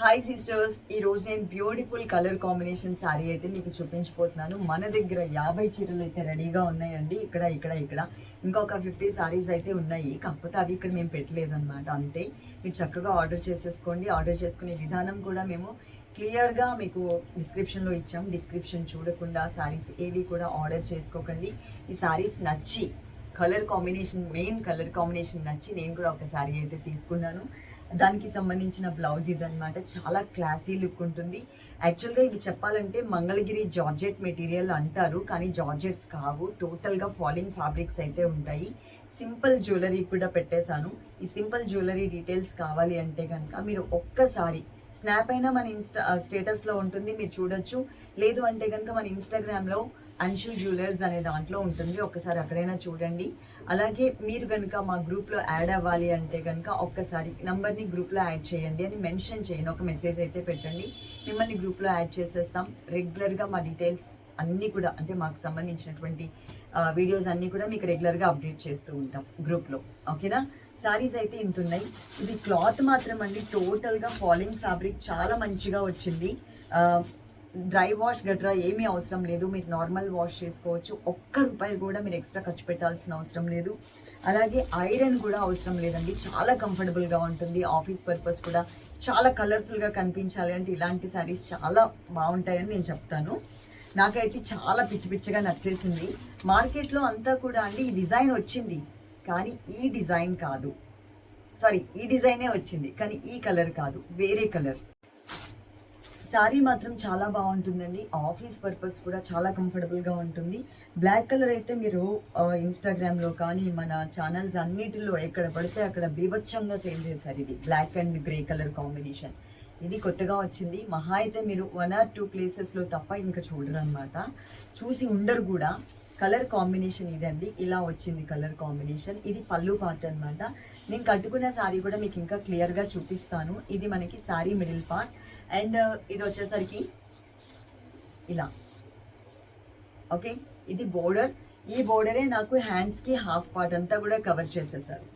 Hi sisters ఈ రోజు నేను బ్యూటిఫుల్ కలర్ కాంబినేషన్ శారీ అయితే మీకు చూపించిపోతున్నాను మన దగ్గర యాభై చీరలు అయితే రెడీగా ఉన్నాయండి. ఇక్కడ ఇక్కడ ఇక్కడ. ఇంకొక ఫిఫ్టీ శారీస్ అయితే ఉన్నాయి. కాకపోతే అవి ఇక్కడ మేము పెట్టలేదు అనమాట అంతే. మీరు చక్కగా ఆర్డర్ చేసేసుకోండి. ఆర్డర్ చేసుకునే విధానం కూడా మేము క్లియర్గా మీకు డిస్క్రిప్షన్లో ఇచ్చాం. డిస్క్రిప్షన్ చూడకుండా శారీస్ ఏవి కూడా ఆర్డర్ చేసుకోకండి. ఈ శారీస్ నచ్చి colour combination main colour combination నచ్చి నేను కూడా ఒక శారీ అయితే తీసుకున్నాను. దానికి సంబంధించిన బ్లౌజ్ ఇదన్నమాట. చాలా క్లాసీ లుక్ ఉంటుంది. యాక్చువల్గా ఇవి చెప్పాలంటే మంగళగిరి జార్జెట్ మెటీరియల్ అంటారు. కానీ జార్జెట్స్ కావు. టోటల్గా ఫాలింగ్ ఫ్యాబ్రిక్స్ అయితే ఉంటాయి. సింపుల్ జ్యువెలరీ కూడా పెట్టేశాను. ఈ సింపుల్ జ్యువెలరీ డీటెయిల్స్ కావాలి అంటే కనుక మీరు ఒక్కసారి స్నాప్ అయినా మన ఇన్స్టా స్టేటస్లో ఉంటుంది మీరు చూడొచ్చు. లేదు అంటే కనుక మన ఇన్స్టాగ్రామ్లో అంశు జ్యువెలర్స్ అనే దాంట్లో ఉంటుంది. ఒక్కసారి అక్కడైనా చూడండి. అలాగే మీరు కనుక మా గ్రూప్లో యాడ్ అవ్వాలి అంటే కనుక ఒక్కసారి నంబర్ని గ్రూప్లో యాడ్ చేయండి అని మెన్షన్ చేయండి ఒక మెసేజ్ అయితే పెట్టండి. మిమ్మల్ని గ్రూప్లో యాడ్ చేసేస్తాం. రెగ్యులర్గా మా డీటెయిల్స్ అన్నీ కూడా అంటే మాకు సంబంధించినటువంటి వీడియోస్ అన్నీ కూడా మీకు రెగ్యులర్గా అప్డేట్ చేస్తూ ఉంటాం గ్రూప్లో ఓకేనా సారీస్ అయితే ఇంత ఉన్నాయి. ఇది క్లాత్ మాత్రం అండి. టోటల్గా ఫాలింగ్ ఫ్యాబ్రిక్ చాలా మంచిగా వచ్చింది. డ్రై వాష్ గట్రా ఏమీ అవసరం లేదు. మీరు నార్మల్ వాష్ చేసుకోవచ్చు. ఒక్క రూపాయి కూడా మీరు ఎక్స్ట్రా ఖర్చు పెట్టాల్సిన అవసరం లేదు. అలాగే ఐరన్ కూడా అవసరం లేదండి. చాలా కంఫర్టబుల్గా ఉంటుంది. ఆఫీస్ పర్పస్ కూడా చాలా కలర్ఫుల్గా కనిపించాలి అంటే ఇలాంటి శారీస్ చాలా బాగుంటాయని నేను చెప్తాను. నాకైతే చాలా పిచ్చి పిచ్చిగా నచ్చేసింది. మార్కెట్లో అంతా కూడా అండి ఈ డిజైన్ వచ్చింది. కానీ ఈ డిజైన్ కాదు. సారీ ఈ డిజైనే వచ్చింది కానీ ఈ కలర్ కాదు వేరే కలర్. శారీ మాత్రం చాలా బాగుంటుందండి. ఆఫీస్ పర్పస్ కూడా చాలా కంఫర్టబుల్గా ఉంటుంది. బ్లాక్ కలర్ అయితే మీరు ఇన్స్టాగ్రామ్లో కానీ మన ఛానల్స్ అన్నిటిలో ఎక్కడ పడితే అక్కడ బీభత్సంగా సేల్ చేశారు ఇది. Black and grey colour combination. ఇది కొత్తగా వచ్చింది. మహా అయితే మీరు వన్ ఆర్ టూ ప్లేసెస్లో తప్ప ఇంకా చూడరు అనమాట చూసి ఉండరు కూడా. కలర్ కాంబినేషన్ ఇదండి. ఇలా వచ్చింది కలర్ కాంబినేషన్. ఇది పళ్ళు పార్ట్ అన్నమాట. నేను కట్టుకున్న శారీ కూడా మీకు ఇంకా క్లియర్గా చూపిస్తాను. ఇది మనకి sari middle part. And uh, ఇది వచ్చేసరికి ఇలా. ఓకే? ఇది బోర్డర్. ఈ బోర్డరే నాకు హ్యాండ్స్కి హాఫ్ పార్ట్ అంతా కూడా కవర్ చేసేసారు.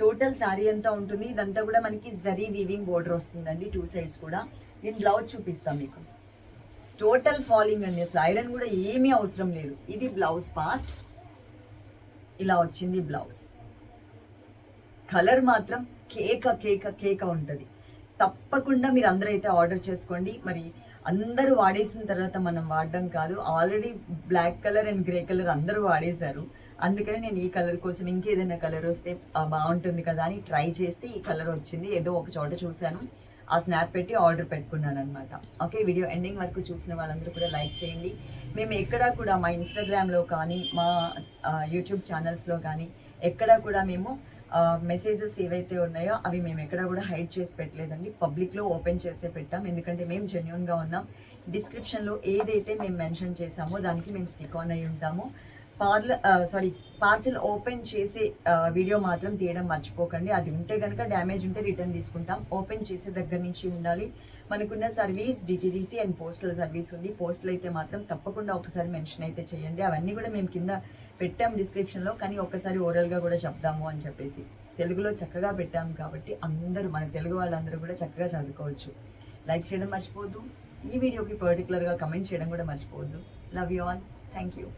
టోటల్ శారీ అంతా ఉంటుంది? ఇదంతా కూడా మనకి జరీ వీవింగ్ బోర్డర్ వస్తుందండి టూ సైడ్స్ కూడా. నేను బ్లౌజ్ చూపిస్తాను మీకు. టోటల్ ఫాలింగ్ అండి. అసలు ఐరన్ కూడా ఏమీ అవసరం లేదు. ఇది బ్లౌజ్ పార్ట్ ఇలా వచ్చింది బ్లౌజ్ కలర్ మాత్రం కేక కేక కేక ఉంటుంది. తప్పకుండా మీరు అందరూ అయితే ఆర్డర్ చేసుకోండి. మరి అందరూ వాడేసిన తర్వాత మనం వాడడం కాదు. Already black colour and grey colour అందరూ వాడేశారు. అందుకని నేను ఈ కలర్ కోసం ఇంకేదైనా కలర్ వస్తే బాగుంటుంది కదా అని ట్రై చేస్తే ఈ కలర్ వచ్చింది. ఏదో ఒక చోట చూశాను. ఆ స్నాప్ పెట్టి ఆర్డర్ పెట్టుకున్నాను అనమాట ఓకే వీడియో ఎండింగ్ వరకు చూసిన వాళ్ళందరూ కూడా లైక్ చేయండి. మేము ఎక్కడా కూడా మా ఇన్స్టాగ్రామ్లో కానీ మా యూట్యూబ్ ఛానల్స్లో కానీ ఎక్కడా కూడా మేము మెసేజెస్ ఏవైతే ఉన్నాయో అవి మేము ఎక్కడ కూడా హైడ్ చేసి పెట్టలేదండి. పబ్లిక్లో ఓపెన్ చేసే పెట్టాం. ఎందుకంటే మేము జెన్యున్గా ఉన్నాం. డిస్క్రిప్షన్లో ఏదైతే మేము మెన్షన్ చేసామో దానికి మేము స్టిక్ ఆన్ అయి ఉంటాము. పార్ల సారీ పార్సిల్ ఓపెన్ చేసే వీడియో మాత్రం తీయడం మర్చిపోకండి. అది ఉంటే కనుక డ్యామేజ్ ఉంటే రిటర్న్ తీసుకుంటాం. ఓపెన్ చేసే దగ్గర నుంచి ఉండాలి. మనకున్న service DTDC and postal service ఉంది. పోస్టల్ అయితే మాత్రం తప్పకుండా ఒకసారి మెన్షన్ అయితే చేయండి. అవన్నీ కూడా మేము కింద పెట్టాం డిస్క్రిప్షన్లో కానీ ఒక్కసారి ఓరల్గా కూడా చెప్దాము అని చెప్పేసి. తెలుగులో చక్కగా పెట్టాం కాబట్టి అందరూ మన తెలుగు వాళ్ళందరూ కూడా చక్కగా చదువుకోవచ్చు. లైక్ చేయడం మర్చిపోవద్దు. ఈ వీడియోకి పర్టికులర్గా కమెంట్ చేయడం కూడా మర్చిపోవద్దు. Love you all thank you